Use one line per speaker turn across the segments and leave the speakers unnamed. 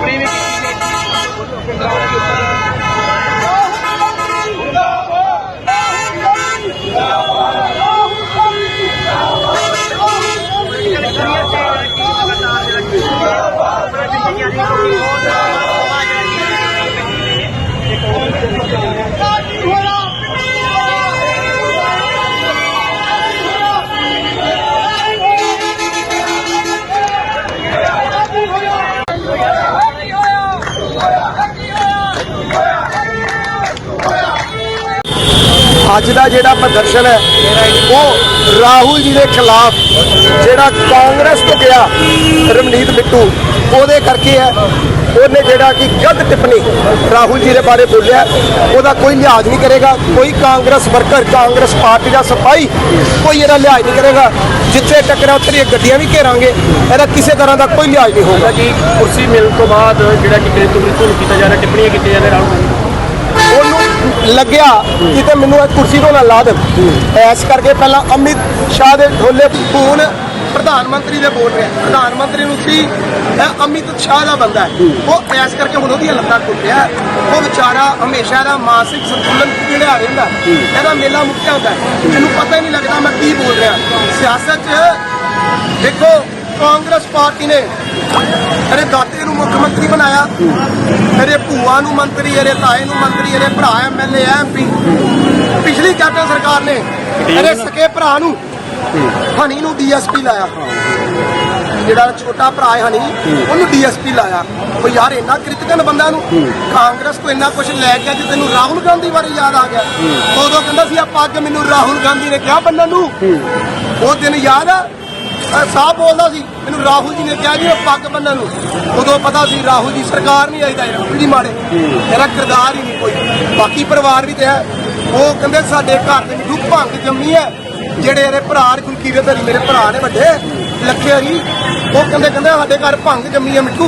ਟਿੱਪਣੀ ਵੀ ਕੀਤੀ ਨੇ
ਅੱਜ ਦਾ ਜਿਹੜਾ ਪ੍ਰਦਰਸ਼ਨ ਹੈ, ਉਹ ਰਾਹੁਲ ਜੀ ਦੇ ਖਿਲਾਫ ਜਿਹੜਾ ਕਾਂਗਰਸ ਤੋਂ ਗਿਆ ਰਮਨੀਤ ਬਿੱਟੂ ਉਹਦੇ ਕਰਕੇ ਹੈ। ਉਹਨੇ ਜਿਹੜਾ ਕਿ ਗਲਤ ਟਿੱਪਣੀ ਰਾਹੁਲ ਜੀ ਦੇ ਬਾਰੇ ਬੋਲਿਆ ਉਹਦਾ ਕੋਈ ਲਿਹਾਜ਼ ਨਹੀਂ ਕਰੇਗਾ ਕੋਈ ਕਾਂਗਰਸ ਵਰਕਰ ਕਾਂਗਰਸ ਪਾਰਟੀ ਦਾ ਸਿਪਾਹੀ ਕੋਈ ਇਹਦਾ ਲਿਹਾਜ਼ ਨਹੀਂ ਕਰੇਗਾ। ਜਿੱਥੇ ਟੱਕਰਾਂ ਉੱਥੇ ਗੱਡੀਆਂ ਵੀ ਘੇਰਾਂਗੇ ਇਹਦਾ ਕਿਸੇ ਤਰ੍ਹਾਂ ਦਾ ਕੋਈ ਲਿਹਾਜ਼ ਨਹੀਂ ਹੋਊਗਾ।
ਜੀ ਕੁਰਸੀ ਮਿਲਣ ਤੋਂ ਬਾਅਦ ਜਿਹੜਾ ਕਿ ਮ੍ਰਿਤੂ ਕੀਤਾ ਜਾ ਰਿਹਾ ਟਿੱਪਣੀਆਂ ਕੀਤੀਆਂ ਜਾ ਰਹੀਆਂ ਰਾਹੁਲ
ਲੱਗਿਆ ਕਿ ਤੇ ਮੈਨੂੰ ਇਹ ਕੁਰਸੀ ਤੋਂ ਨਾ ਲਾ ਦੇ ਐਸ ਕਰਕੇ ਪਹਿਲਾਂ ਅਮਿਤ ਸ਼ਾਹ ਦੇ ਢੋਲੇ ਫੋਨ ਪ੍ਰਧਾਨ ਮੰਤਰੀ ਦੇ ਬੋਲ ਰਿਹਾ। ਪ੍ਰਧਾਨ ਮੰਤਰੀ ਨੂੰ ਸੀ ਅਮਿਤ ਸ਼ਾਹ ਦਾ ਬੰਦਾ ਹੈ। ਉਹ ਐਸ ਕਰਕੇ ਹੁਣ ਉਹਦੀਆਂ ਲੱਤਾਂ ਟੁੱਟਿਆ ਉਹ ਵਿਚਾਰਾ ਹਮੇਸ਼ਾ ਇਹਦਾ ਮਾਨਸਿਕ ਸੰਤੁਲਨ ਕਿਹੜਿਆ ਰਹਿੰਦਾ ਇਹਦਾ ਮੇਲਾ ਮੁੱਕਿਆ ਹੁੰਦਾ ਮੈਨੂੰ ਪਤਾ ਹੀ ਨਹੀਂ ਲੱਗਦਾ ਮੈਂ ਕੀ ਬੋਲ ਰਿਹਾ। ਸਿਆਸਤ 'ਚ ਦੇਖੋ ਕਾਂਗਰਸ ਪਾਰਟੀ ਨੇ ਅਰੇ ਦਾਤੇ ਨੂੰ ਮੁੱਖ ਮੰਤਰੀ ਬਣਾਇਆ। ਮੇਰੇ ਭੂਆ ਨੂੰ ਮੰਤਰੀ ਇਹਦੇ ਤਾਏ ਨੂੰ ਮੰਤਰੀ ਇਹਦੇ ਭਰਾ ਐਮਐਲਏ ਐਮਪੀ ਪਿਛਲੀ ਕੈਪਟਨ ਸਰਕਾਰ ਨੇ ਇਹਦੇ ਸਕੇ ਭਰਾ ਨੂੰ ਹਣੀ ਨੂੰ ਡੀਐਸਪੀ ਲਾਇਆ। ਜਿਹੜਾ ਛੋਟਾ ਭਰਾ ਹੈ ਹਣੀ ਉਹਨੂੰ ਡੀਐਸਪੀ ਲਾਇਆ। ਉਹ ਯਾਰ ਇੰਨਾ ਕ੍ਰਿਤਿਕਨ ਬੰਦਾ ਨੂੰ ਕਾਂਗਰਸ ਕੋ ਇੰਨਾ ਕੁਝ ਲੈ ਗਿਆ ਕਿ ਤੈਨੂੰ ਰਾਹੁਲ ਗਾਂਧੀ ਬਾਰੇ ਯਾਦ ਆ ਗਿਆ। ਉਦੋਂ ਕਹਿੰਦਾ ਸੀ ਆ ਪੱਗ ਮੈਨੂੰ ਰਾਹੁਲ ਗਾਂਧੀ ਨੇ ਕਿਹਾ ਬੰਨਣ ਨੂੰ। ਉਹ ਦਿਨ ਯਾਦ ਆ ਸਾਹਬ ਬੋਲਦਾ ਸੀ ਮੈਨੂੰ ਰਾਹੁਲ ਜੀ ਨੇ ਕਿਹਾ ਜੀ ਇਹ ਪੱਗ ਬੰਨਣ ਨੂੰ। ਉਦੋਂ ਪਤਾ ਸੀ ਰਾਹੁਲ ਜੀ ਸਰਕਾਰ ਨਹੀਂ ਆਈ ਤਾਂ ਰਾਹੁਲ ਜੀ ਮਾੜੇ ਮੇਰਾ ਕਿਰਦਾਰ ਹੀ ਨਹੀਂ ਕੋਈ। ਬਾਕੀ ਪਰਿਵਾਰ ਵੀ ਤੇ ਹੈ। ਉਹ ਕਹਿੰਦੇ ਸਾਡੇ ਘਰ ਦੇ ਮਿੱਠੂ ਭੰਗ ਜੰਮੀ ਹੈ। ਜਿਹੜੇ ਇਹਦੇ ਭਰਾ ਨੇ ਕੁਲਕੀਰਤ ਹਰੀ ਮੇਰੇ ਭਰਾ ਨੇ ਵੱਡੇ ਲੱਖੇ ਹਰੀ ਉਹ ਕਹਿੰਦੇ ਕਹਿੰਦੇ ਸਾਡੇ ਘਰ ਭੰਗ ਜੰਮੀ ਹੈ ਮਿੱਠੂ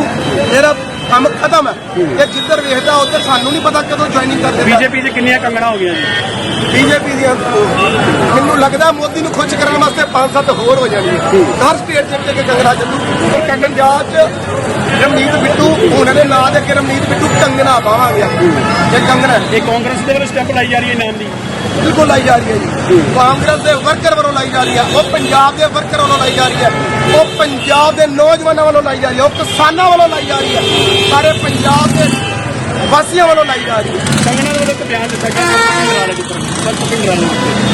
ਮੇਰਾ ਕੰਮ ਖਤਮ ਹੈ ਇਹ ਜਿੱਧਰ ਵੇਖਦਾ ਉੱਧਰ ਸਾਨੂੰ ਨਹੀਂ ਪਤਾ ਕਦੋਂ ਜੁਆਇਨਿੰਗ ਕਰਦੇ
ਬੀਜੇਪੀ 'ਚ ਕਿੰਨੀਆਂ ਕੰਗਣਾ ਹੋ ਗਈਆਂ ਜੀ?
ਬੀਜੇਪੀ ਦੀਆਂ ਮੈਨੂੰ ਲੱਗਦਾ ਮੋਦੀ ਨੂੰ ਖੁਸ਼ ਕਰਨ ਵਾਸਤੇ ਪੰਜ ਸੱਤ ਹੋਰ ਹੋ ਜਾਣਗੀਆਂ। ਹਰ ਸਟੇਟ ਦੇ ਵਿੱਚ ਕੰਗਣਾ ਚੱਲੂ। ਪੰਜਾਬ 'ਚ ਰਮਨੀਤ ਬਿੱਟੂ ਉਹਨਾਂ ਦੇ ਨਾਂ ਦੇ ਅੱਗੇ ਰਮਨੀਤ ਬਿੱਟੂ ਕੰਗਣਾ ਪਾਵਾਂਗੇ ਇਹ ਕੰਗਣਾ।
ਇਹ ਕਾਂਗਰਸ ਦੇ ਵੱਲੋਂ ਸਟੈਪ ਲਾਈ ਜਾ ਰਹੀ ਹੈ ਨਾਮ ਦੀ।
ਬਿਲਕੁਲ ਲਾਈ ਜਾ ਰਹੀ ਹੈ ਜੀ। ਕਾਂਗਰਸ ਦੇ ਵਰਕਰ ਵੱਲੋਂ ਲਾਈ ਜਾ ਰਹੀ ਹੈ। ਉਹ ਪੰਜਾਬ ਦੇ ਵਰਕਰ ਵੱਲੋਂ ਲਾਈ ਜਾ ਰਹੀ ਹੈ। ਉਹ ਪੰਜਾਬ ਦੇ ਨੌਜਵਾਨਾਂ ਵੱਲੋਂ ਲਾਈ ਜਾ ਰਹੀ ਹੈ। ਉਹ ਕਿਸਾਨਾਂ ਵੱਲੋਂ ਲਾਈ ਜਾ ਰਹੀ ਹੈ। ਸਾਰੇ ਪੰਜਾਬ ਦੇ ਵਾਸੀਆਂ ਵੱਲੋਂ ਲਾਈ ਜਾ ਰਹੀ ਹੈ।
ਕੰਗਣਾ ਦੇ ਵੱਲੋਂ ਇੱਕ ਬਿਆਨ ਦਿੱਤਾ ਗਿਆ।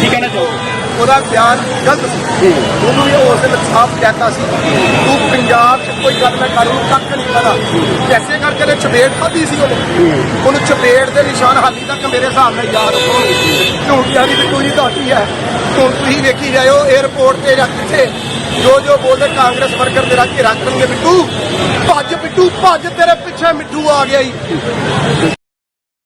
ਕੀ ਕਹਿਣਾ ਚਾਹੋਗੇ?
ਉਹਦਾ ਬਿਆਨ ਗਲਤ ਸੀ। ਉਹਨੂੰ ਵੀ ਉਸ ਦਿਨ ਸਾਫ਼ ਕਹਿਤਾ ਸੀ। ਤੂੰ ਪੰਜਾਬ 'ਚ ਕੋਈ ਗੱਲ ਨਾ ਕਰ ਕੱਖ ਨਹੀਂ ਪਤਾ ਕੈਸੇ ਕਰਕੇ ਨੇ ਚਪੇੜ ਖਾਧੀ ਸੀ ਉਹਨੇ। ਉਹਨੂੰ ਚਪੇੜ ਦੇ ਨਿਸ਼ਾਨ ਹਾਲੀ ਤੱਕ ਮੇਰੇ ਹਿਸਾਬ ਨਾਲ ਯਾਦ ਹੋਣਗੇ ਝੂਠ ਯਾਰੀ ਕੋਈ ਤੁਹਾਡੀ ਹੈ। ਹੁਣ ਤੁਸੀਂ ਵੇਖੀ ਜਾਇਓ 에어ਪੋਰਟ ਤੇ ਜਾਂ ਕਿੱਥੇ ਜੋ ਜੋ ਬੋਲਦੇ ਕਾਂਗਰਸ ਵਰਕਰ ਤੇਰਾ ਘੇਰਾ ਕਰਨਗੇ ਬਿੱਟੂ। ਭੱਜ ਬਿੱਟੂ ਭੱਜ ਤੇਰੇ ਪਿੱਛੇ ਮਿੱਠੂ ਆ ਗਿਆ ਈ।